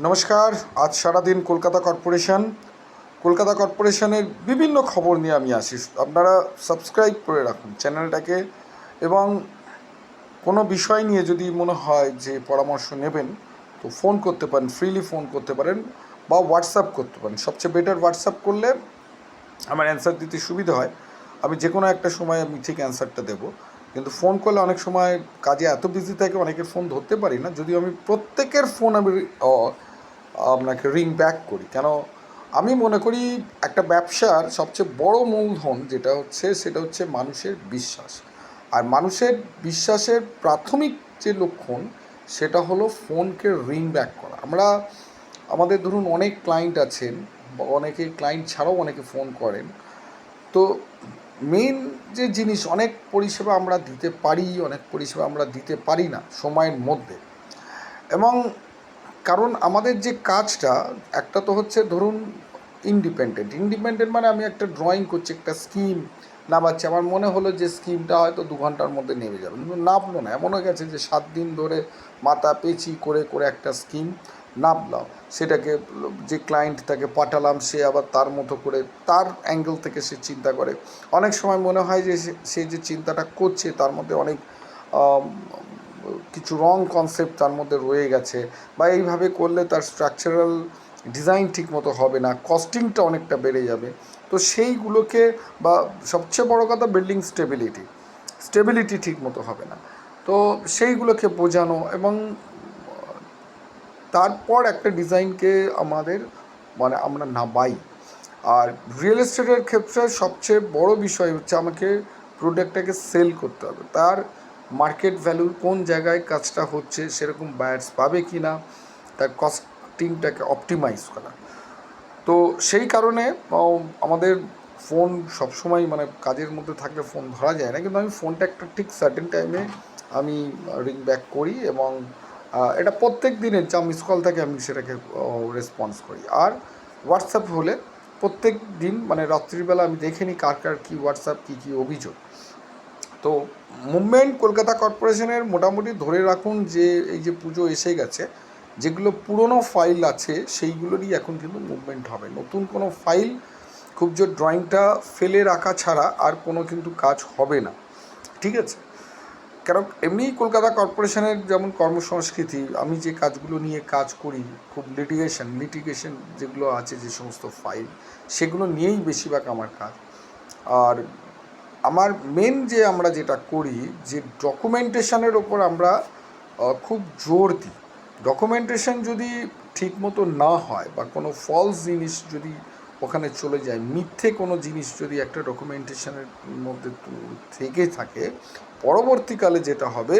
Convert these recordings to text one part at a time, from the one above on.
নমস্কার, আজ সারাদিন কলকাতা কর্পোরেশন। কলকাতা কর্পোরেশনের বিভিন্ন খবর নিয়ে আমি আসি। আপনারা সাবস্ক্রাইব করে রাখুন চ্যানেলটাকে এবং কোনো বিষয় নিয়ে যদি মনে হয় যে পরামর্শ নেবেন, তো ফোন করতে পারেন, ফ্রিলি ফোন করতে পারেন বা হোয়াটসঅ্যাপ করতে পারেন। সবচেয়ে বেটার হোয়াটসঅ্যাপ করলে আমার অ্যান্সার দিতে সুবিধা হয়। আমি যে কোনো একটা সময় আমি ঠিক অ্যান্সারটা দেবো। কিন্তু ফোন করলে অনেক সময় কাজে এত বিজি থাকে, অনেকের ফোন ধরতে পারি না। যদিও আমি প্রত্যেকের ফোন আমি আপনাকে রিং ব্যাক করি। কেন, আমি মনে করি একটা ব্যবসার সবচেয়ে বড় মূলধন যেটা হচ্ছে, সেটা হচ্ছে মানুষের বিশ্বাস। আর মানুষের বিশ্বাসের প্রাথমিক যে লক্ষণ, সেটা হলো ফোনকে রিং ব্যাক করা। আমরা, আমাদের ধরুন অনেক ক্লায়েন্ট আছেন অনেকে ক্লায়েন্ট ছাড়াও অনেকে ফোন করেন। তো মেন যে জিনিস, অনেক পরিষেবা আমরা দিতে পারি, অনেক পরিষেবা আমরা দিতে পারি না সময়ের মধ্যে। এবং কারণ আমাদের যে কাজটা, একটা তো হচ্ছে ধরুন ইন্ডিপেন্ডেন্ট ইন্ডিপেন্ডেন্ট মানে আমি একটা ড্রয়িং করছি, একটা স্কিম নামাচ্ছি। আমার মনে হলো যে স্কিমটা হয়তো দু ঘণ্টার মধ্যে নেমে যাবে। কিন্তু নামলো না। এমনও গেছে যে সাত দিন ধরে মাথা পেঁচি করে করে একটা স্কিম নামলাম সেটাকে যে ক্লায়েন্ট তাকে পাঠালাম, সে আবার তার মতো করে, তার অ্যাঙ্গেল থেকে সে চিন্তা করে। অনেক সময় মনে হয় যে সে- যে চিন্তাটা করছে, তার মধ্যে অনেক কিছু রং কনসেপ্ট তার মধ্যে রয়ে গেছে বা এইভাবে করলে তার স্ট্রাকচারাল ডিজাইন ঠিক মতো হবে না কস্টিংটা অনেকটা বেড়ে যাবে। তো সেইগুলোকে বা সবচেয়ে বড় কথা বিল্ডিং স্টেবিলিটি স্টেবিলিটি ঠিক মতো হবে না। তো সেইগুলোকে বোঝানো এবং তারপর একটা ডিজাইনকে আমাদের মানে আমরা নাবাই আর রিয়েল এস্টেটের ক্ষেত্রে সবচেয়ে বড় বিষয় হচ্ছে আমাকে প্রোডাক্টটাকে সেল করতে হবে। তার মার্কেট ভ্যালু কোন জায়গায় কাজটা হচ্ছে, সেরকম বায়ার্স পাবে কি না তার কস্টিংটাকে অপটিমাইজ করা। তো সেই কারণে আমাদের ফোন সবসময় মানে কাজের মধ্যে থাকলে ফোন ধরা যায় না, কিন্তু আমি ফোনটা একটা ঠিক সার্টেন টাইমে আমি রিং ব্যাক করি এবং এটা প্রত্যেক দিনের যা মিস কল থাকে আমি সেটাকে রেসপন্স করি। আর হোয়াটসঅ্যাপ হলে প্রত্যেক দিন মানে রাত্রিবেলা আমি দেখে নিই কার কার কী হোয়াটসঅ্যাপ কী কী অভিযোগ। তো মুভমেন্ট কলকাতা কর্পোরেশনের মোটামুটি ধরে রাখুন যে, এই যে পুজো এসে গেছে, যেগুলো পুরনো ফাইল আছে, সেইগুলোরই এখন কিন্তু মুভমেন্ট হবে। নতুন কোনো ফাইল খুব যে ড্রয়িংটা ফেলে রাখা ছাড়া আর কোনো কিন্তু কাজ হবে না। ঠিক আছে? কারণ এমনি কলকাতা কর্পোরেশনের যেমন কর্মসংস্কৃতি, আমি যে কাজগুলো নিয়ে কাজ করি, খুব লিটিগেশন লিটিগেশন যেগুলো আছে যে সমস্ত ফাইল সেগুলো নিয়েই বেশিরভাগ আমার কাজ। আর আমার মেন যে আমরা যেটা করি, যে ডকুমেন্টেশনের ওপর আমরা খুব জোর দিই। ডকুমেন্টেশন যদি ঠিকমতো না হয় বা কোনো ফলস জিনিস যদি ওখানে চলে যায়, মিথ্যে কোনো জিনিস যদি একটা ডকুমেন্টেশনের মধ্যে থেকে থাকে পরবর্তীকালে যেটা হবে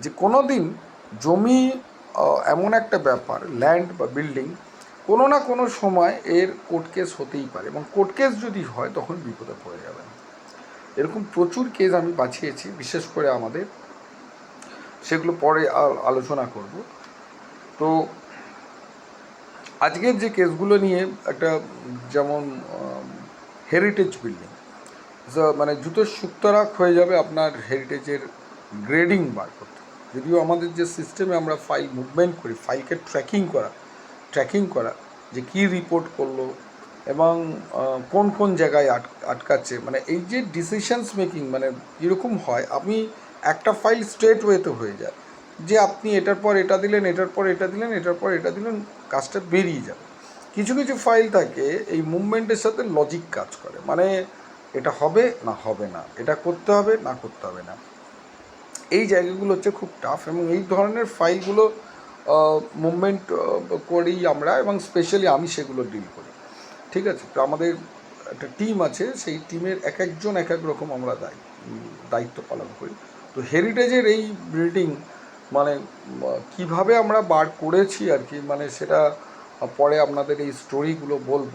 যে কোনো দিন জমি এমন একটা ব্যাপার ল্যান্ড বা বিল্ডিং কোনো না কোনো সময় এর কোর্ট কেস হতেই পারে এবং কোর্ট কেস যদি হয় তখন বিপদে পড়ে যাবেন। এরকম প্রচুর কেস আমি বাঁচিয়েছি, বিশেষ করে আমাদের। সেগুলো পরে আলোচনা করব। তো আজকের যে কেসগুলো নিয়ে একটা যেমন হেরিটেজ বিল্ডিং মানে জুতোর সুক্তরাক হয়ে যাবে আপনার হেরিটেজের গ্রেডিং বার করতে। যদিও আমাদের যে সিস্টেমে আমরা ফাইল মুভমেন্ট করি ফাইলকে ট্র্যাকিং করা ট্র্যাকিং করা, যে কী রিপোর্ট করল এবং কোন কোন জায়গায় আট, আটকাচ্ছে মানে এই যে ডিসিশনস মেকিং মানে এরকম হয় আপনি একটা ফাইল স্ট্রেট ওয়েতে হয়ে যায়। যে আপনি এটার পর এটা দিলেন, এটার পর এটা দিলেন, এটার পর এটা দিলেন, কাজটা বেরিয়ে যাবে। কিছু কিছু ফাইল থাকে, এই মুভমেন্টের সাথে লজিক কাজ করে। মানে এটা হবে না হবে না, এটা করতে হবে না করতে হবে না। এই জায়গাগুলো হচ্ছে খুব টাফ এবং এই ধরনের ফাইলগুলো মুভমেন্ট করি আমরা এবং স্পেশালি আমি সেগুলো ডিল করি। ঠিক আছে? তো আমাদের একটা টিম আছে, সেই টিমের এক একজন এক এক রকম আমরা দায়ী দায়িত্ব পালন করি। তো হেরিটেজের এই বিল্ডিং মানে কীভাবে আমরা বার করেছি আর কি মানে সেটা পরে আপনাদের এই স্টোরিগুলো বলব।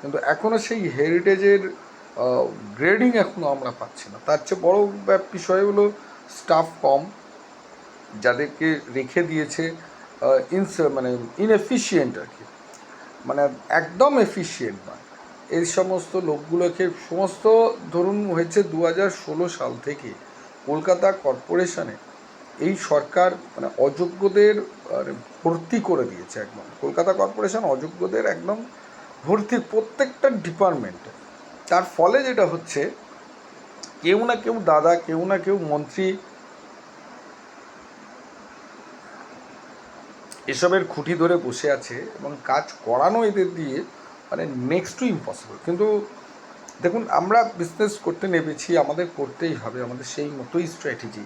কিন্তু এখনও সেই হেরিটেজের গ্রেডিং এখনও আমরা পাচ্ছি না। তার চেয়ে বড় বিষয় হলো স্টাফ কম, যাদেরকে রেখে দিয়েছে ইনস মানে ইনএফিশিয়েন্ট আর কি। মানে একদম এফিশিয়েন্ট নয়। এই সমস্ত লোকগুলোকে সমস্ত, ধরুন হয়েছে দু হাজার ষোলো সাল থেকে কলকাতা কর্পোরেশনে এই সরকার মানে অযোগ্যদের ভর্তি করে দিয়েছে একদম। কলকাতা কর্পোরেশন অযোগ্যদের একদম ভর্তি প্রত্যেকটা ডিপার্টমেন্টে তার ফলে যেটা হচ্ছে, কেউ না কেউ দাদা, কেউ না কেউ মন্ত্রী, এসবের খুঁটি ধরে বসে আছে এবং কাজ করানো এদের দিয়ে মানে নেক্সট টু ইম্পসিবল কিন্তু দেখুন, আমরা বিজনেস করতে নেমেছি, আমাদের করতেই হবে, আমাদের সেই মতোই স্ট্র্যাটেজি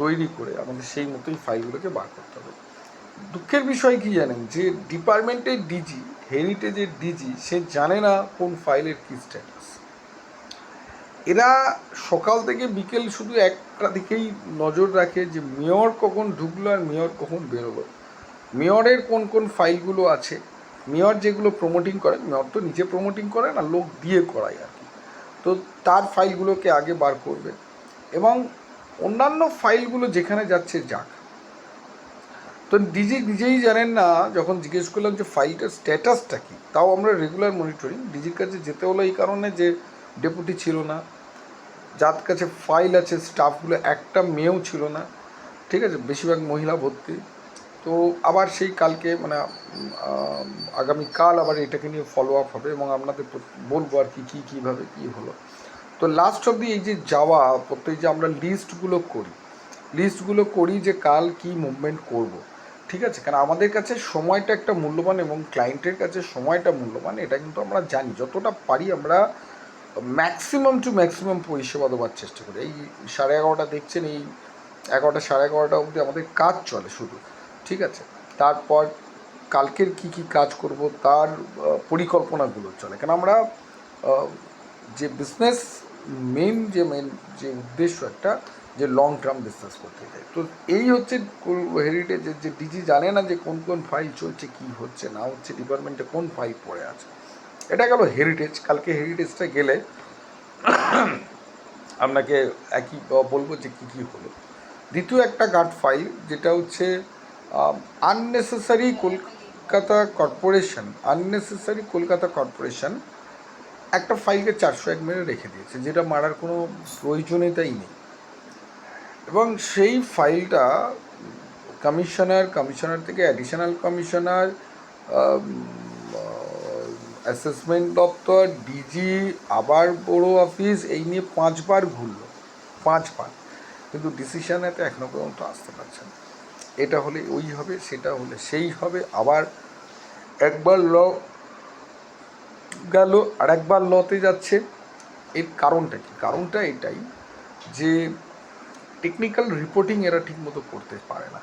তৈরি করে, আমাদের সেই মতোই ফাইলগুলোকে বার করতে হবে। দুঃখের বিষয় কি জানেন? যে ডিপার্টমেন্টের ডিজি হেরিটেজের ডিজি সে জানে না কোন ফাইলের কী স্ট্যাটাস এরা সকাল থেকে বিকেল শুধু একটা দিকেই নজর রাখে যে মেয়র কখন ঢুকলো আর মেয়র কখন বেরোলো। মেয়রের কোন কোন ফাইলগুলো আছে, মেয়র যেগুলো প্রমোটিং করে, মেয়র তো নিজে প্রমোটিং করে না লোক দিয়ে করায় আর কি। তো তার ফাইলগুলোকে আগে বার করবে এবং অন্যান্য ফাইলগুলো যেখানে যাচ্ছে যাক। তো ডিজি নিজেই জানেন না, যখন জিজ্ঞেস করলাম যে ফাইলটার স্ট্যাটাসটা কী, তাও আমরা রেগুলার মনিটরিং ডিজির কাছে যেতে হলো এই কারণে যে ডেপুটি ছিল না যার কাছে ফাইল আছে স্টাফগুলো একটা মেয়েও ছিল না। ঠিক আছে? বেশিরভাগ মহিলা ভর্তি। তো আবার সেই কালকে মানে আগামীকাল আবার এটাকে নিয়ে ফলো আপ হবে এবং আপনাদের বলব আর কি, কী, কীভাবে কী হলো। তো লাস্ট অবধি এই যে যাওয়া, প্রত্যেক যে আমরা লিস্টগুলো করি লিস্টগুলো করি যে কাল কি মুভমেন্ট করব। ঠিক আছে? কারণ আমাদের কাছে সময়টা একটা মূল্যবান এবং ক্লায়েন্টের কাছে সময়টা মূল্যবান, এটা কিন্তু আমরা জানি। যতটা পারি আমরা ম্যাক্সিমাম টু ম্যাক্সিমাম পরিষেবা দেওয়ার চেষ্টা করি। এই সাড়ে এগারোটা দেখছেন, এই এগারোটা, সাড়ে এগারোটা অবধি আমাদের কাজ চলে শুধু, ঠিক আছে? তারপর কালকের কি কি কাজ করব, তার পরিকল্পনাগুলো চলে। কারণ আমরা যে বিজনেস মেন যে মেন যে উদ্দেশ্য একটা, যে লং টার্ম বিজনেস করতে চাই। তো এই হচ্ছে হেরিটেজের যে ডিজি জানে না যে কোন কোন ফাইল চলছে, কি হচ্ছে, না হচ্ছে ডিপার্টমেন্টে কোন ফাইল পড়ে আছে। এটা গেল হেরিটেজ কালকে হেরিটেজটা গেলে আপনাকে একই বলব যে কী কী হলো। দ্বিতীয় একটা গার্ড ফাইল যেটা হচ্ছে unnecessary Kolkata corporation unnecessary Kolkata corporation একটা ফাইলকে চারশো এক মেরে রেখে দিয়েছে, যেটা মারার কোনো প্রয়োজনীয়তাই নেই। এবং সেই ফাইলটা কমিশনার কমিশনার থেকে অ্যাডিশনাল কমিশনার অ্যাসেসমেন্ট দপ্তর ডিজি আবার বড় অফিস এই নিয়ে পাঁচবার ঘুরলো। পাঁচবার। কিন্তু ডিসিশানেতে এখনও পর্যন্ত আসতে পারছে না। এটা হলে ওই হবে, সেটা হলে সেই হবে, আবার একবার ল গেল, আর একবার লতে যাচ্ছে। এর কারণটা কি? কারণটা এটাই যে টেকনিক্যাল রিপোর্টিং এরা ঠিকমতো করতে পারে না।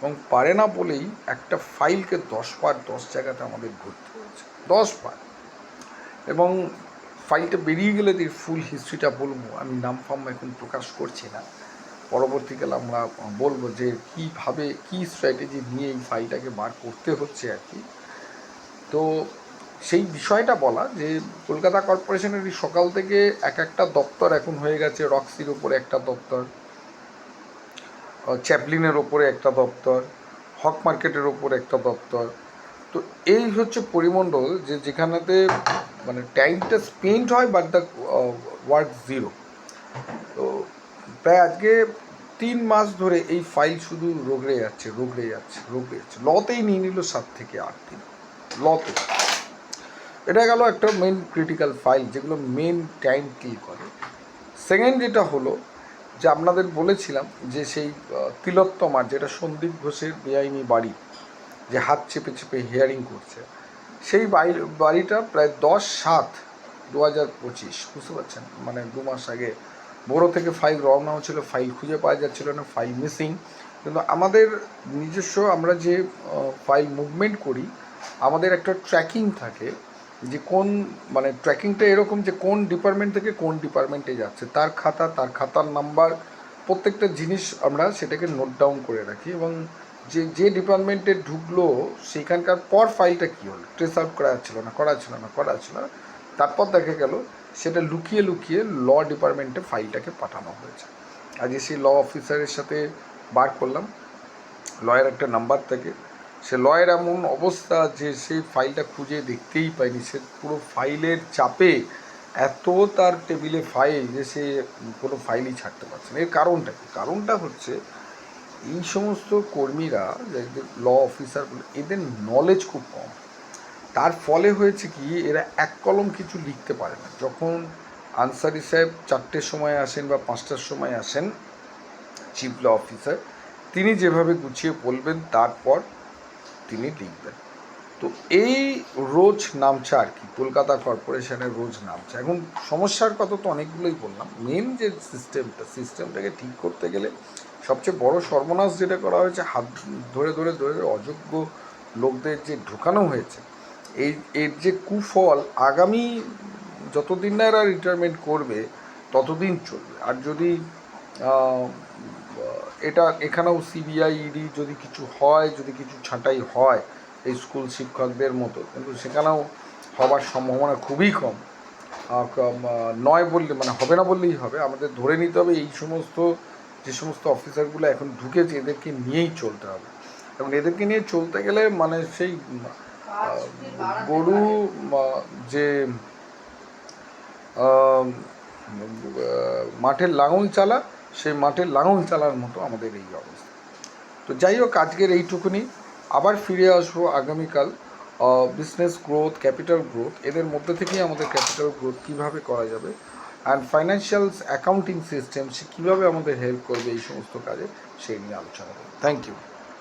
এবং পারে না বলেই একটা ফাইলকে দশ বার দশ জায়গাতে আমাদের ঘুরতে হয়েছে। দশ বার। এবং ফাইলটা বেরিয়ে গেলে এর ফুল হিস্ট্রিটা বলব, আমি নাম ফাম এখন প্রকাশ করছি না। পরবর্তীকালে আমরা বলব যে কীভাবে, কী স্ট্র্যাটেজি নিয়ে এই ফাইলটাকে বার করতে হচ্ছে আর কি। তো সেই বিষয়টা বলা যে কলকাতা কর্পোরেশনের সকাল থেকে এক একটা দপ্তর এখন হয়ে গেছে, রক্সির ওপরে একটা দপ্তর। চ্যাপলিনের ওপরে একটা দপ্তর হক মার্কেটের ওপরে একটা দপ্তর। তো এই হচ্ছে পরিমণ্ডল যে যেখানেতে মানে টাইমটা স্পেন্ড হয় বাট দ্য ওয়ার্ক জিরো তো প্রায় আজকে তিন মাস ধরে এই ফাইল শুধু রোগড়ে যাচ্ছে রোগড়ে যাচ্ছে রোগড়ে যাচ্ছে। লতেই নিয়ে নিল সাত থেকে আট দিন। লতে। এটা গেল একটা মেন ক্রিটিক্যাল ফাইল যেগুলো মেন টাইম কিল করে। সেকেন্ড যেটা হলো যে আপনাদের বলেছিলাম যে সেই তিলোত্তমার যেটা সন্দীপ ঘোষের বেআইনি বাড়ি, যে হাত চেপে চেপে হিয়ারিং করছে, সেই বাড়ি বাড়িটা প্রায় দশ সাত দু হাজার পঁচিশ, বুঝতে পারছেন? মানে দু মাস আগে। বড়ো থেকে ফাইল রওনা হচ্ছিল ফাইল খুঁজে পাওয়া যাচ্ছিল না ফাইল মিসিং কিন্তু আমাদের নিজস্ব আমরা যে ফাইল মুভমেন্ট করি, আমাদের একটা ট্র্যাকিং থাকে যে কোন মানে ট্র্যাকিংটা এরকম যে কোন ডিপার্টমেন্ট থেকে কোন ডিপার্টমেন্টে যাচ্ছে, তার খাতা, তার খাতার নাম্বার, প্রত্যেকটা জিনিস আমরা সেটাকে নোট ডাউন করে রাখি এবং যে যে ডিপার্টমেন্টে ঢুকলো সেইখানকার পর ফাইলটা কী হলো? ট্রেস আউট করা যাচ্ছিল না, করা ছিল না, করা ছিল না। তারপর দেখা গেল, সেটা লুকিয়ে লুকিয়ে ল ডিপার্টমেন্টে ফাইলটাকে পাঠানো হয়েছে। আজকে সেই ল অফিসারের সাথে বার করলাম। লয়ের একটা নাম্বার থাকে। সে লয়ের এমন অবস্থা যে সেই ফাইলটা খুঁজে দেখতেই পায়নি। সে পুরো ফাইলের চাপে এত তার টেবিলে ফাইল যে সে কোনো ফাইলই ছাড়তে পারছে না। এর কারণটা কি? কারণটা হচ্ছে এই সমস্ত কর্মীরা ল অফিসারগুলো এদের নলেজ খুব কম। তার ফলে হয়েছে কি, এরা এক কলম কিছু লিখতে পারে না। যখন আনসারি সাহেব চারটের সময় আসেন বা পাঁচটার সময় আসেন চিফ ল অফিসার তিনি যেভাবে গুছিয়ে বলবেন, তারপর তিনি লিখবেন। তো এই রোজ নামছে আর কি, কলকাতা কর্পোরেশনের রোজ নামছে এখন সমস্যার কথা তো অনেকগুলোই বললাম। মেন যে সিস্টেমটা, সিস্টেমটাকে ঠিক করতে গেলে সবচেয়ে বড় সর্বনাশ যেটা করা হয়েছে, হাত ধরে ধরে ধরে অযোগ্য লোকদের যে ঢুকানো হয়েছে, এই, এর যে কুফল আগামী যতদিন না এরা রিটায়ারমেন্ট করবে, ততদিন চলবে। আর যদি এটা এখানেও সিবিআই ইডি যদি কিছু হয়, যদি কিছু ছাঁটাই হয় এই স্কুল শিক্ষকদের মতো, কিন্তু সেখানেও হবার সম্ভাবনা খুবই কম। নয় বললে মানে হবে না বললেই হবে, আমাদের ধরে নিতে হবে এই সমস্ত, যে সমস্ত অফিসারগুলো এখন ঢুকেছে, এদেরকে নিয়েই চলতে হবে। এবং এদেরকে নিয়ে চলতে গেলে মানে সেই গরু যে মাঠের লাঙল চালা সেই মাঠে লাঙল চালার মতো আমাদের এই অবস্থা। তো যাই হোক, আজকের এইটুকুনি। আবার ফিরে আসব আগামীকাল বিজনেস গ্রোথ ক্যাপিটাল গ্রোথ এদের মধ্যে থেকেই আমাদের ক্যাপিটাল গ্রোথ কীভাবে করা যাবে অ্যান্ড ফাইন্যান্সিয়াল অ্যাকাউন্টিং সিস্টেম সে কীভাবে আমাদের হেল্প করবে এই সমস্ত কাজে, সেই নিয়ে আলোচনা করব। Thank you